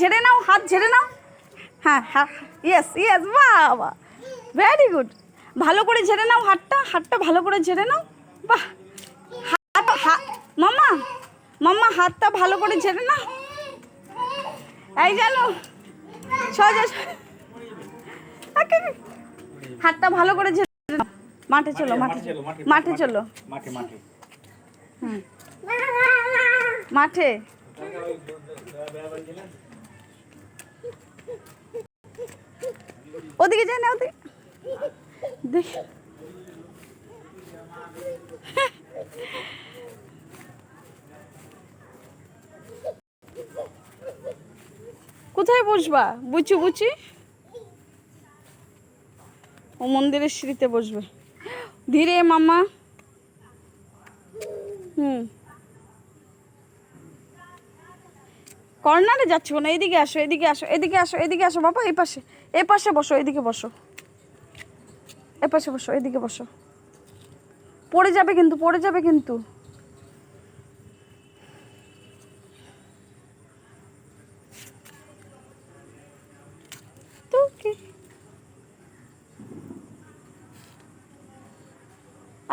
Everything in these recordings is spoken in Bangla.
ঝেড়ে নাও হাত ঝেড়ে নাও। হ্যাঁ হ্যাঁ ইয়েস ইয়েস বাবা। ভেরি গুড ভালো করে ঝেড়ে নাও হাতটা হাতটা ভালো করে ঝেড়ে নাও। বাহ। হাত হাত মামা মামা হাতটা ভালো করে ঝেড়ে নাও। এই জানো সোজা। হাতটা ভালো করে ঝেড়ে নাও। মাঠে চলো মাঠে চলো মাঠে চলো। মাঠে মাঠে। মাঠে। ওদিকে যাই না, ওদিকে। কোথায় বসবা? বুচি বুচি? ও মন্দিরের সিঁড়িতে বসবে। ধীরে, মামা। হুম। কর্নারে যাচ্ছ না এদিকে আসো এদিকে আসো এদিকে আসো এদিকে আসো, বাবা, এই পাশে এই পাশে বসো, এদিকে বসো। এ পাশে বসো, এদিকে বসো। পড়ে যাবে কিন্তু, পড়ে যাবে কিন্তু।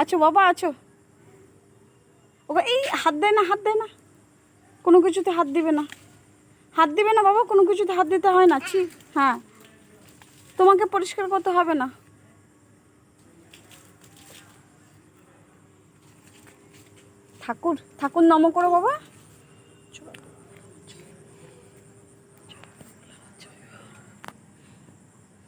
আছো বাবা, আছো। ওকে, এই হাত দেয় না, হাত দেয় না। কোনো কিছুতে হাত দিবে না। হাত দিবে না বাবা? কোনো কিছুতে হাত দিতে হয় না। ছি হ্যাঁ। তোমাকে পরিষ্কার করতে হবে না। ঠাকুর ঠাকুর নম করো বাবা।